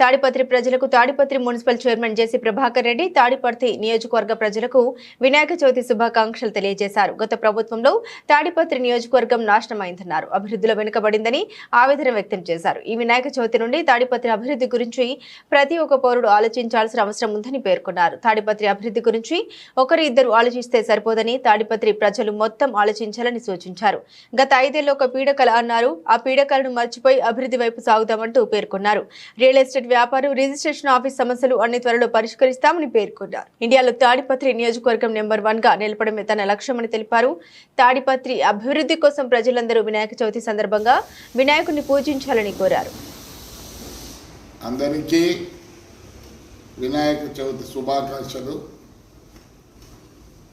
తాడిపత్రి ప్రజలకు Tadipatri municipal chairman JC Prabhakar Reddy Tadipatri నియోజకవర్గ ప్రజలకు వినాయక చవితి శుభాకాంక్షలు తెలియజేశారు. గత ప్రభుత్వంలో తాడిపత్రి నియోజకవర్గం నాశనమైందన్నారు. అభివృద్ధిలో వెనుకబడిందని ఆవేదన వ్యక్తం చేశారు. ఈ వినాయక చవితి నుండి తాడిపత్రి అభివృద్ధి గురించి ప్రతి ఒక్క పౌరుడు ఆలోచించాల్సిన అవసరం ఉందని పేర్కొన్నారు. తాడిపత్రి అభివృద్ధి గురించి ఒకరు ఇద్దరు ఆలోచిస్తే సరిపోదని తాడిపత్రి ప్రజలు మొత్తం ఆలోచించాలని సూచించారు. గత ఐదేళ్ళ ఒక పీడకల అన్నారు. ఆ పీడకలను మర్చిపోయి అభివృద్ధి వైపు సాగుదామంటూ పేర్కొన్నారు. రియల్ ఎస్టేట్ వ్యాపారం రిజిస్ట్రేషన్ ఆఫీస్ సమస్యలు అన్ని త్వరలో పరిష్కరిస్తామని పేర్కొన్నారు. ఇండియాలో తాడిపత్రి నియోజకవర్గం నెంబర్ వన్గా నిలపడమే తన లక్ష్యమని తెలిపారు. తాడిపత్రి అభివృద్ధి కోసం ప్రజలందరూ వినాయక చవితి సందర్భంగా వినాయకుడిని పూజించాలని కోరారు. అందరికీ వినాయక చవితి శుభాకాంక్షలు.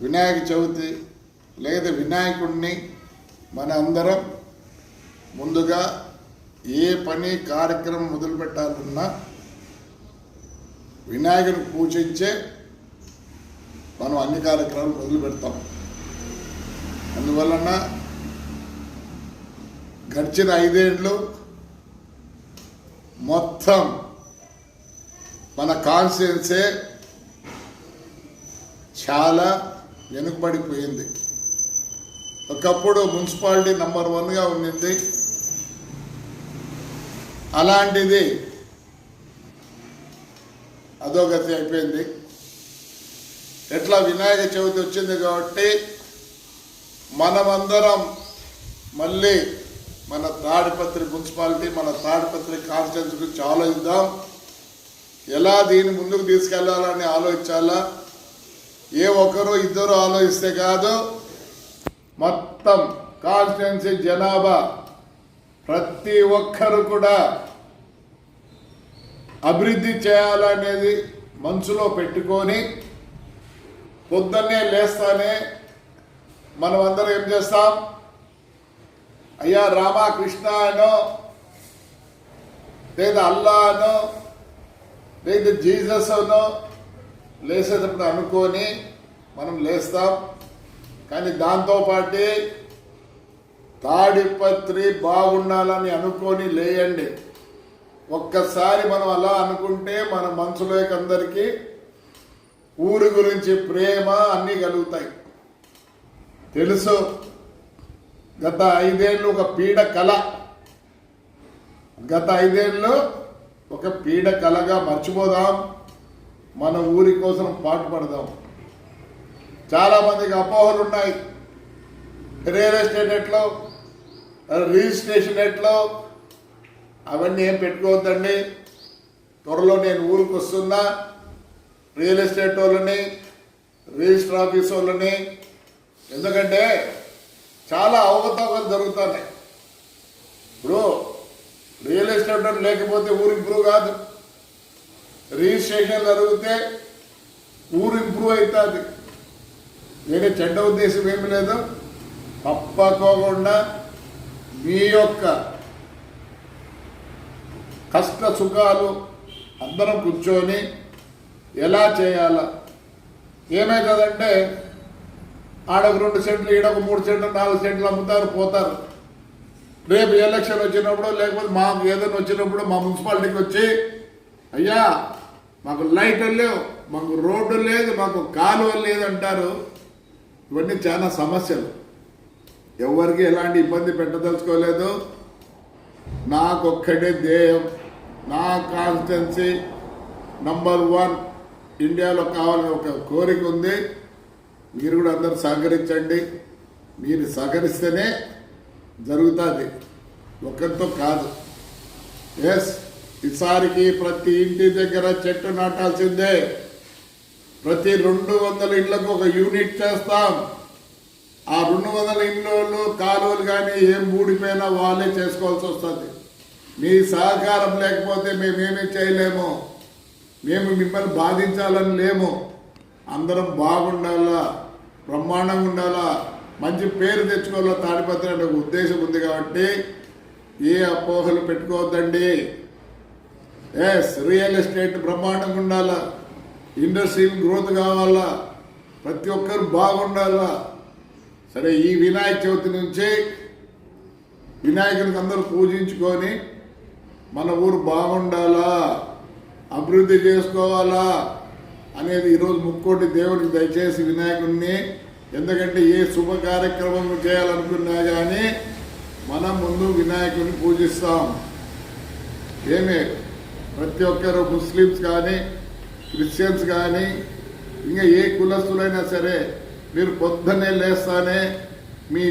వినాయక చవితి లేదా వినాయకుడిని మన అందరం ముందుగా ఏ పని కార్యక్రమం మొదలుపెట్టాలన్నా వినాయకుని పూజించే మనం అన్ని కార్యక్రమాలు మొదలు పెడతాం. అందువలన గడిచిన ఐదేళ్ళు మొత్తం మన కాన్షియన్సే చాలా వెనుకబడిపోయింది. ఒకప్పుడు మున్సిపాలిటీ నంబర్ వన్గా ఉండింది. అలాంటిది అధోగతి అయిపోయింది. ఎట్లా వినాయక చవితి వచ్చింది కాబట్టి మనమందరం మళ్ళీ మన తాడిపత్రి మున్సిపాలిటీ మన తాడిపత్రి కాన్స్టిట్యూన్స్ గురించి ఆలోచిద్దాం. ఎలా దీన్ని ముందుకు తీసుకెళ్ళాలని ఆలోచించాలా? ఏ ఒక్కరు ఇద్దరు ఆలోచిస్తే కాదు మొత్తం కాన్స్టిట్యున్సీ జనాభా ప్రతి ఒక్కరు కూడా అభివృద్ధి చేయాలనేది మనసులో పెట్టుకొని పొద్దున్నే లేస్తానే మనం అందరం ఏం చేస్తాం? అయ్యా రామకృష్ణ అనో లేదా అల్లా అనో లేదా జీసస్ అనో లేసేటప్పుడు అనుకొని మనం లేస్తాం. కానీ దాంతోపాటు తాడిపత్రి బాగుండాలని అనుకొని లేయండి. ఒక్కసారి మనం అలా అనుకుంటే మన మనసులోకి అందరికీ ఊరి గురించి ప్రేమ అన్నీ కలుగుతాయి. తెలుసు గత ఐదేళ్ళు ఒక పీడ కళ. గత ఐదేళ్ళు ఒక పీడ కళగా మర్చిపోదాం మన ఊరి కోసం పాటుపడదాం. చాలా మందికి అపోహలు ఉన్నాయి రియల్ ఎస్టేట్ ఎట్లో రిజిస్ట్రేషన్ ఎట్లో? అవన్నీ ఏం పెట్టుకోవద్దండి. త్వరలో నేను ఊరికి వస్తున్నా. రియల్ ఎస్టేట్ వాళ్ళని రిజిస్టర్ ఆఫీస్ వాళ్ళని. ఎందుకంటే చాలా అవకతవకలు జరుగుతున్నాయి. ఇప్పుడు రియల్ ఎస్టేట్ లేకపోతే ఊరు ఇంప్రూవ్ కాదు. రిజిస్ట్రేషన్ జరిగితే ఊరు ఇంప్రూవ్ అవుతుంది. వేరే చెడ్డ ఉద్దేశం ఏమి లేదు. తప్పకోకుండా మీ యొక్క కష్ట సుఖాలు అందరం కూర్చొని ఎలా చేయాలా? ఏమవుతుందంటే ఆడకు రెండు సెంట్లు ఈడకు మూడు సెంట్లు నాలుగు సెంట్లు అమ్ముతారు పోతారు. రేపు ఎలక్షన్ వచ్చినప్పుడు లేకపోతే మాకు ఏదైనా వచ్చినప్పుడు మా మున్సిపాలిటీకి వచ్చి అయ్యా మాకు లైట్లు లేవు మాకు రోడ్డు లేదు మాకు కాలువ లేదు అంటారు ఇవన్నీ చాలా సమస్యలు. ఎవరికి ఎలాంటి ఇబ్బంది పెట్టదలుచుకోలేదు. నాకొక్కడే ధ్యేయం నా కాన్స్టిట్యున్సీ నంబర్ వన్ ఇండియాలో కావాలని ఒక కోరిక ఉంది. మీరు కూడా అందరూ సహకరించండి. మీరు సహకరిస్తేనే జరుగుతుంది. ఒక్కరితో కాదు. ఎస్ ఈసారికి ప్రతి ఇంటి దగ్గర చెట్టు నాటాల్సిందే. ప్రతి రెండు వందల ఇళ్ళకు ఒక యూనిట్ చేస్తాం. ఆ రెండు వందల ఇళ్ళు కాలువలు కానీ ఏం ఊడిపోయినా వాళ్ళే చేసుకోవాల్సి వస్తుంది. మీ సహకారం లేకపోతే మేమేమీ చేయలేము. మేము మిమ్మల్ని బాధించాలని లేము. అందరం బాగుండాలా? బ్రహ్మాండంగా ఉండాలా? మంచి పేరు తెచ్చుకోవాలా? తాడిపత్రి అనే ఒక ఉద్దేశం ఉంది కాబట్టి ఏ అపోహలు పెట్టుకోవద్దండి. ఎస్ రియల్ ఎస్టేట్ బ్రహ్మాండంగా ఉండాలా? ఇండస్ట్రీ గ్రోత్ కావాలా? ప్రతి ఒక్కరు బాగుండాలా? సరే ఈ వినాయక చవితి నుంచి వినాయకునికి అందరూ పూజించుకొని మన ఊరు బాగుండాలా? అభివృద్ధి చేసుకోవాలా? అనేది ఈరోజు ముక్కోటి దేవుడికి దయచేసి వినాయకుడిని ఎందుకంటే ఏ శుభ కార్యక్రమం చేయాలనుకున్నా కానీ మనం ముందు వినాయకుడిని పూజిస్తాం. ఏమే? ప్రతి ఒక్కరు ముస్లిమ్స్ కానీ క్రిస్టియన్స్ కానీ ఇంకా ఏ కులస్తులైనా సరే మీరు పొద్దున్నే లేస్తానే మీ